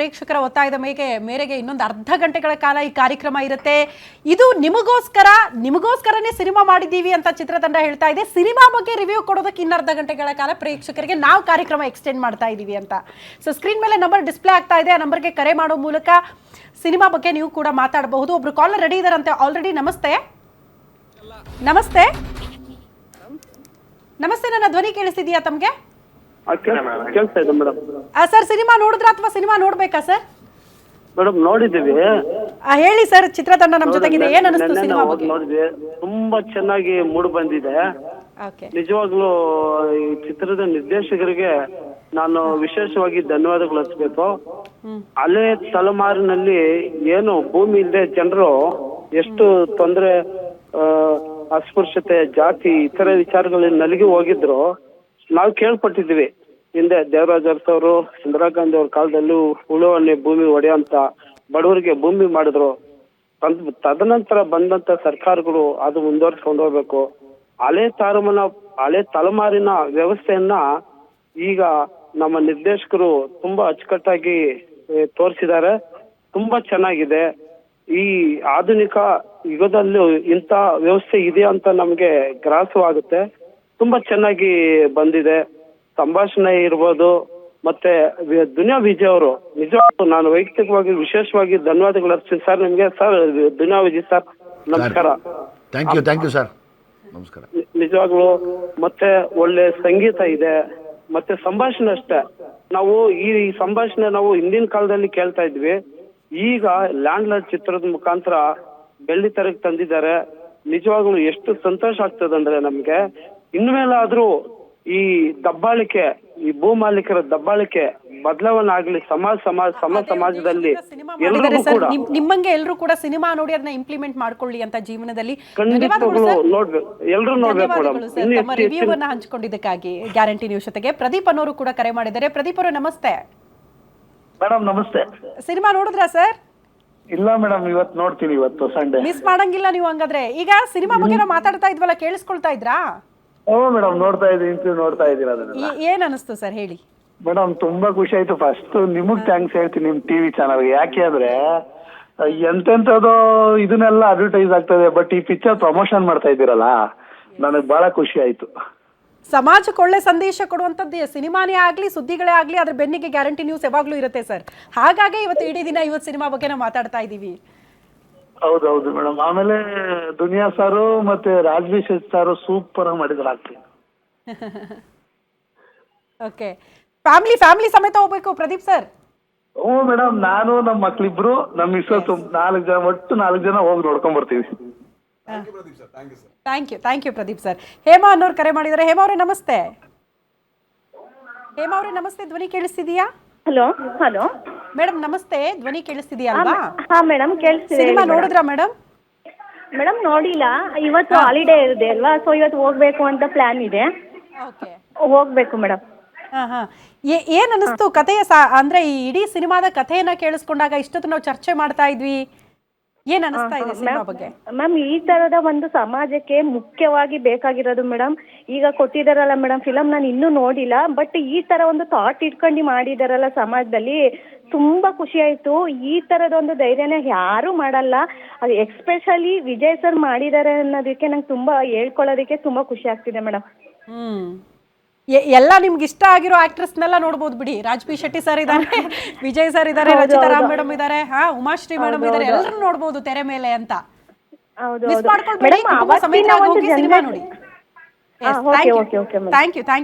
ಪ್ರೇಕ್ಷಕರ ಒತ್ತಾಯದ ಮೇಗೆ ಮೇರೆಗೆ ಇನ್ನೊಂದು ಅರ್ಧ ಗಂಟೆಗಳ ಕಾಲ ಈ ಕಾರ್ಯಕ್ರಮ ಇರುತ್ತೆ. ಇದು ನಿಮಗೋಸ್ಕರ, ನಿಮಗೋಸ್ಕರನೇ ಸಿನಿಮಾ ಮಾಡಿದ್ದೀವಿ ಅಂತ ಚಿತ್ರತಂಡ ಹೇಳ್ತಾ ಇದೆ. ಸಿನಿಮಾ ಬಗ್ಗೆ ರಿವ್ಯೂ ಕೊಡೋದಕ್ಕೆ ಇನ್ನರ್ಧ ಗಂಟೆಗಳ ಕಾಲ ಪ್ರೇಕ್ಷಕರಿಗೆ ನಾವು ಕಾರ್ಯಕ್ರಮ ಎಕ್ಸ್ಟೆಂಡ್ ಮಾಡ್ತಾ ಇದ್ದೀವಿ ಅಂತ. ಸೊ ಸ್ಕ್ರೀನ್ ಮೇಲೆ ನಂಬರ್ ಡಿಸ್ಪ್ಲೇ ಆಗ್ತಾ ಇದೆ. ಆ ನಂಬರ್ಗೆ ಕರೆ ಮಾಡೋ ಮೂಲಕ ಸಿನಿಮಾ ಬಗ್ಗೆ ನೀವು ಕೂಡ ಮಾತಾಡಬಹುದು. ಒಬ್ರು ಕಾಲ್ ರೆಡಿ ಇದಾರಂತೆ. ಆಲ್ರೆಡಿ ನಮಸ್ತೆ. ನಮಸ್ತೆ. ನಮಸ್ತೆ, ನನ್ನ ಧ್ವನಿ ಕೇಳಿಸಿದೀಯಾ ತಮಗೆ? ಕೇಳ್ತಾ ಇದೆ ಮೇಡಮ್. ಸರ್ ಸಿನಿಮಾ ನೋಡಿದ್ರ ಅಥವಾ ಸಿನಿಮಾ ನೋಡ್ಬೇಕಾ ಸರ್? ಮೇಡಮ್ ನೋಡಿದ್ದೀವಿ. ಆ, ಹೇಳಿ ಸರ್ ಚಿತ್ರತಂಡ ನಮ್ಮ ಜೊತೆಗಿದೆ. ಏನ್ ಅನಿಸ್ತು ಸಿನಿಮಾ ಬಗ್ಗೆ? ನೋಡಿದ್ವಿ. ತುಂಬಾ ಚೆನ್ನಾಗಿ ಮೂಡ್ ಬಂದಿದೆ. ಓಕೆ. ನಿಜವಾಗ್ಲೂ ಈ ಚಿತ್ರದ ನಿರ್ದೇಶಕರಿಗೆ ನಾನು ವಿಶೇಷವಾಗಿ ಧನ್ಯವಾದಗಳು ಹಚ್ಚಬೇಕು ಹಳೆ ತಲೆಮಾರಿನಲ್ಲಿ ಏನು ಭೂಮಿ ಇಲ್ಲದೆ ಜನರು ಎಷ್ಟು ತೊಂದರೆ ಅಸ್ಪೃಶ್ಯತೆ ಜಾತಿ ಇತರ ವಿಚಾರಗಳಲ್ಲಿ ನಲಗಿ ಹೋಗಿದ್ರು ನಾವು ಕೇಳ್ಪಟ್ಟಿದ್ವಿ ಹಿಂದೆ ದೇವರಾಜ್ ಅರಸ್ ಅವರು, ಇಂದಿರಾ ಗಾಂಧಿ ಅವ್ರ ಕಾಲದಲ್ಲೂ ಉಳುವನ್ನೇ ಭೂಮಿ ಒಡೆಯುವಂತ ಬಡವರಿಗೆ ಭೂಮಿ ಮಾಡಿದ್ರು. ತದ್- ತದನಂತರ ಬಂದಂತ ಸರ್ಕಾರಗಳು ಅದು ಮುಂದುವರ್ಸ್ಕೊಂಡು ಹೋಗ್ಬೇಕು. ಹಳೆ ತಾರಮನ, ಹಳೆ ತಲೆಮಾರಿನ ವ್ಯವಸ್ಥೆಯನ್ನ ಈಗ ನಮ್ಮ ನಿರ್ದೇಶಕರು ತುಂಬಾ ಅಚ್ಚುಕಟ್ಟಾಗಿ ತೋರಿಸಿದ್ದಾರೆ. ತುಂಬಾ ಚೆನ್ನಾಗಿದೆ. ಈ ಆಧುನಿಕ ಯುಗದಲ್ಲೂ ಇಂಥ ವ್ಯವಸ್ಥೆ ಇದೆ ಅಂತ ನಮಗೆ ಗ್ರಾಸವಾಗುತ್ತೆ. ತುಂಬಾ ಚೆನ್ನಾಗಿ ಬಂದಿದೆ. ಸಂಭಾಷಣೆ ಇರ್ಬೋದು ಮತ್ತೆ ದುನಿಯಾ ವಿಜಯ್ ಅವರು ನಿಜವಾಗ್ಲೂ ನಾನು ವೈಯಕ್ತಿಕವಾಗಿ ವಿಶೇಷವಾಗಿ ಧನ್ಯವಾದಗಳು ಅರ್ಪಿಸ್ತೀನಿ. ಸರ್ ನಿಮ್ಗೆ ಸರ್ ದುನಿಯಾ ವಿಜಯ್ ಸರ್ ನಮಸ್ಕಾರ. Thank you thank you sir ನಮಸ್ಕಾರ. ನಿಜವಾಗ್ಲೂ ಮತ್ತೆ ಒಳ್ಳೆ ಸಂಗೀತ ಇದೆ ಮತ್ತೆ ಸಂಭಾಷಣೆ ಅಷ್ಟೇ. ನಾವು ಈ ಸಂಭಾಷಣೆ ನಾವು ಹಿಂದಿನ ಕಾಲದಲ್ಲಿ ಕೇಳ್ತಾ ಇದ್ವಿ. ಈಗ ಲ್ಯಾಂಡ್ ಲಾರ್ಡ್ ಚಿತ್ರದ ಮುಖಾಂತರ ಬೆಳ್ಳಿ ತರಕ್ಕೆ ತಂದಿದ್ದಾರೆ. ನಿಜವಾಗ್ಲೂ ಎಷ್ಟು ಸಂತೋಷ ಆಗ್ತದೆ ಅಂದ್ರೆ ನಮ್ಗೆ. ಇನ್ಮೇಲಾದ್ರೂ ಈ ದಬ್ಬಾಳಿಕೆ ಈ ಭೂ ಮಾಲೀಕರ ದಬ್ಬಾಳಿಕೆ ಬದಲಾವಣೆ ಆಗ್ಲಿ ಸಮಾಜ ಸಮಾಜ ಸಮ ಸಮಾಜದಲ್ಲಿ ಕೂಡ ನಿಮ್ಮಂಗೆ ಎಲ್ಲರೂ ಕೂಡ ಸಿನಿಮಾ ನೋಡಿ ಅದನ್ನ ಇಂಪ್ಲಿಮೆಂಟ್ ಮಾಡ್ಕೊಳ್ಳಿ ಅಂತ ಜೀವನದಲ್ಲಿ. ಸರ್. ನೋಡ್ಬೇಕು ಎಲ್ರು ನೋಡ್ಬೇಕು ಮೇಡಮ್. ಧನ್ಯವಾದಗಳು ಸರ್. ತಮ್ಮ ರಿವ್ಯೂ ಅನ್ನ ಹಂಚಿಕೊಂಡಿದ್ದಕ್ಕಾಗಿ ಗ್ಯಾರಂಟಿ ನ್ಯೂಸ್ ಜೊತೆಗೆ. ಪ್ರದೀಪ್ ಅನ್ನೋರು ಕೂಡ ಕರೆ ಮಾಡಿದ್ದಾರೆ. ಪ್ರದೀಪ್ ಅವರು ನಮಸ್ತೆ. ಮೇಡಮ್ ನಮಸ್ತೆ. ಸಿನಿಮಾ ನೋಡಿದ್ರಾ ಸರ್? ಇಲ್ಲ ಮೇಡಮ್ ಇವತ್ತು ನೋಡ್ತೀನಿ ಇವತ್ತು ಸಂಡೇ. ಮಿಸ್ ಮಾಡಂಗಿಲ್ಲ ನೀವು ಹಂಗಾದ್ರೆ. ಈಗ ಸಿನಿಮಾ ಬಗ್ಗೆ ನಾವು ಮಾತಾಡ್ತಾ ಇದ್ವಲ್ಲ ಕೇಳಿಸ್ಕೊಳ್ತಾ ಇದ್ರಾ? ಓ ಮೇಡಮ್ ನೋಡ್ತಾ ಇದ್ದೀನಿ ಇಂಟರ್ವ್ಯೂ ನೋಡ್ತಾ ಇದ್ದೀರಾ ಅದನ್ನೆಲ್ಲ? ಈ- ಏನ್ ಅನಿಸ್ತು ಸರ್ ಹೇಳಿ. ಮೇಡಮ್ ತುಂಬಾ ಖುಷಿ ಆಯ್ತು. ಫಸ್ಟ್ ನಿಮಗ್ ಥ್ಯಾಂಕ್ಸ್ ಹೇಳ್ತೀನಿ ನಿಮ್ ಟಿವಿ ಚಾನಲ್ ಯಾಕೆ ಅಂದ್ರೆ ಎಂತೆಂಥದೋ ಇದನ್ನೆಲ್ಲ ಅಡ್ವರ್ಟೈಸ್ ಆಗ್ತದೆ ಬಟ್ ಈ ಪಿಕ್ಚರ್ ಪ್ರಮೋಷನ್ ಮಾಡ್ತಾ ಇದ್ದೀರಲ್ಲ ನನಗೆ ಬಹಳ ಖುಷಿ ಆಯ್ತು. ಸಮಾಜಕ್ಕೆ ಒಳ್ಳೆ ಸಂದೇಶ ಕೊಡುವಂತದ್ದು ಸಿನಿಮಾನೇ ಆಗಲಿ ಸುದ್ದಿಗಳೇ ಆಗಲಿ ಅದ್ರ ಬೆನ್ನಿಗೆ ಗ್ಯಾರಂಟಿ ನ್ಯೂಸ್ ಯಾವಾಗಲೂ ಇರುತ್ತೆ ಸರ್. ಹಾಗಾಗಿ ಇವತ್ತು ಇಡೀ ದಿನ ಇವತ್ತು ಸಿನಿಮಾ ಬಗ್ಗೆ ನಾವು ಮಾತಾಡ್ತಾ ಇದ್ದೀವಿ. ಹೌದೌದು ಮೇಡಮ್. ಆಮೇಲೆ ದುನಿಯಾ ಸಾರು ಮತ್ತೆ ರಾಜ್ವಿ ಸಾರು ಸೂಪರ್ ಆಗಿ ಮಾಡಿದ್ರು ಓಕೆ ಫ್ಯಾಮಿಲಿ ಫ್ಯಾಮಿಲಿ ಸಮೇತ ಹೋಗ್ಬೇಕು ಪ್ರದೀಪ್ ಸರ್? ಓ ಮೇಡಮ್ ನಾನು ನಮ್ಮ ಮಕ್ಳಿಬ್ರು ನಮ್ಮ ಮಿಸ್ಸಸ್ ನಾಲ್ಕು ಜನ ಒಟ್ಟು ನಾಲ್ಕು ಜನ ಹೋಗಿ ನೋಡ್ಕೊಂಡ್ ಬರ್ತೀವಿ. Thank you thank you Pradeep sir. Hema ಅನ್ನೋರು ಕರೆ ಮಾಡಿದ್ದಾರೆ ಹೇಮಾ ಅವರೇ ನಮಸ್ತೆ. ಹೇಮಾ ಅವರೇ ನಮಸ್ತೆ. ಧ್ವನಿ ಕೇಳಿಸ್ತಿದೆಯಾ? ಹಲೋ ಹಲೋ ಮೇಡಮ್ ನಮಸ್ತೆ. ಧ್ವನಿ ಕೇಳಿಸ್ತಿದೆಯಾ ಅಲ್ವಾ ಹಾ ಮೇಡಮ್ ಕೇಳಿಸ್ತಿದೆ ಸಿನಿಮಾ ನೋಡಿದ್ರಾ ಮೇಡಮ್? ಮೇಡಮ್ ನೋಡಿಲ್ಲ. ಇವತ್ತು ಹಾಲಿಡೇ ಇದೆ ಅಲ್ವಾ? ಸೊ ಇವತ್ತು ಹೋಗ್ಬೇಕು ಅಂತ ಪ್ಲಾನ್ ಇದೆ. ಓಕೆ. ಹೋಗ್ಬೇಕು ಮೇಡಮ್. ಹಾ ಹಾ. ಏ- ಏನ್ ಅನಿಸ್ತು ಕಥೆಯ ಸಾ ಅಂದ್ರೆ ಈ ಇಡೀ ಸಿನಿಮಾದ ಕಥೆಯನ್ನ ಕೇಳಿಸ್ಕೊಂಡಾಗ ಇಷ್ಟೊತ್ತು ನಾವು ಚರ್ಚೆ ಮಾಡ್ತಾ ಇದ್ವಿ. ಏನ್ ಅನಿಸ್ತಾ ಇದೆ ಸಿನಿಮಾ ಬಗ್ಗೆ? ಮ್ಯಾಮ್ ಈ ತರದ ಒಂದು ಸಮಾಜಕ್ಕೆ ಮುಖ್ಯವಾಗಿ ಬೇಕಾಗಿರೋದು ಮೇಡಮ್ ಈಗ ಕೊಟ್ಟಿದಾರಲ್ಲ ಮೇಡಮ್ ಫಿಲಂ ನಾನು ಇನ್ನೂ ನೋಡಿಲ್ಲ ಬಟ್ ಈ ತರ ಒಂದು ಥಾಟ್ ಇಟ್ಕೊಂಡು ಮಾಡಿದಾರಲ್ಲ ಸಮಾಜದಲ್ಲಿ ತುಂಬಾ ಖುಷಿ ಆಯ್ತು. ಈ ತರದ ಒಂದು ಧೈರ್ಯನ ಯಾರು ಮಾಡಲ್ಲ. ಅದು ಎಕ್ಸ್ಪೆಷಲಿ ವಿಜಯ್ ಸರ್ ಮಾಡಿದ್ದಾರೆ ಅನ್ನೋದಕ್ಕೆ ನಂಗೆ ತುಂಬಾ ಹೇಳ್ಕೊಳ್ಳೋದಕ್ಕೆ ತುಂಬಾ ಖುಷಿ ಆಗ್ತಿದೆ ಮೇಡಮ್. ಎಲ್ಲ ನಿಮ್ಗೆ ಇಷ್ಟ ಆಗಿರೋ ಆಕ್ಟ್ರೆಸ್ನೆಲ್ಲ ನೋಡ್ಬೋದು ಬಿಡಿ. ರಾಜ್ಬಿ ಶೆಟ್ಟಿ ಸರ್ ಇದ್ದಾರೆ ವಿಜಯ್ ಸರ್ ಇದ್ದಾರೆ ರಚಿತಾ ರಾಮ್ ಮೇಡಮ್ ಇದ್ದಾರೆ ಹಾ ಉಮಾಶ್ರೀ ಮೇಡಮ್ ಇದ್ದಾರೆ ಎಲ್ಲರೂ ನೋಡ್ಬೋದು ತೆರೆ ಮೇಲೆ ಅಂತ. ಮಿಸ್ ಮಾಡ್ಕೊಳ್ಬೇಡಿ ಹೋಗಿ ಸಿನಿಮಾ ನೋಡಿ. Thank you. Thank you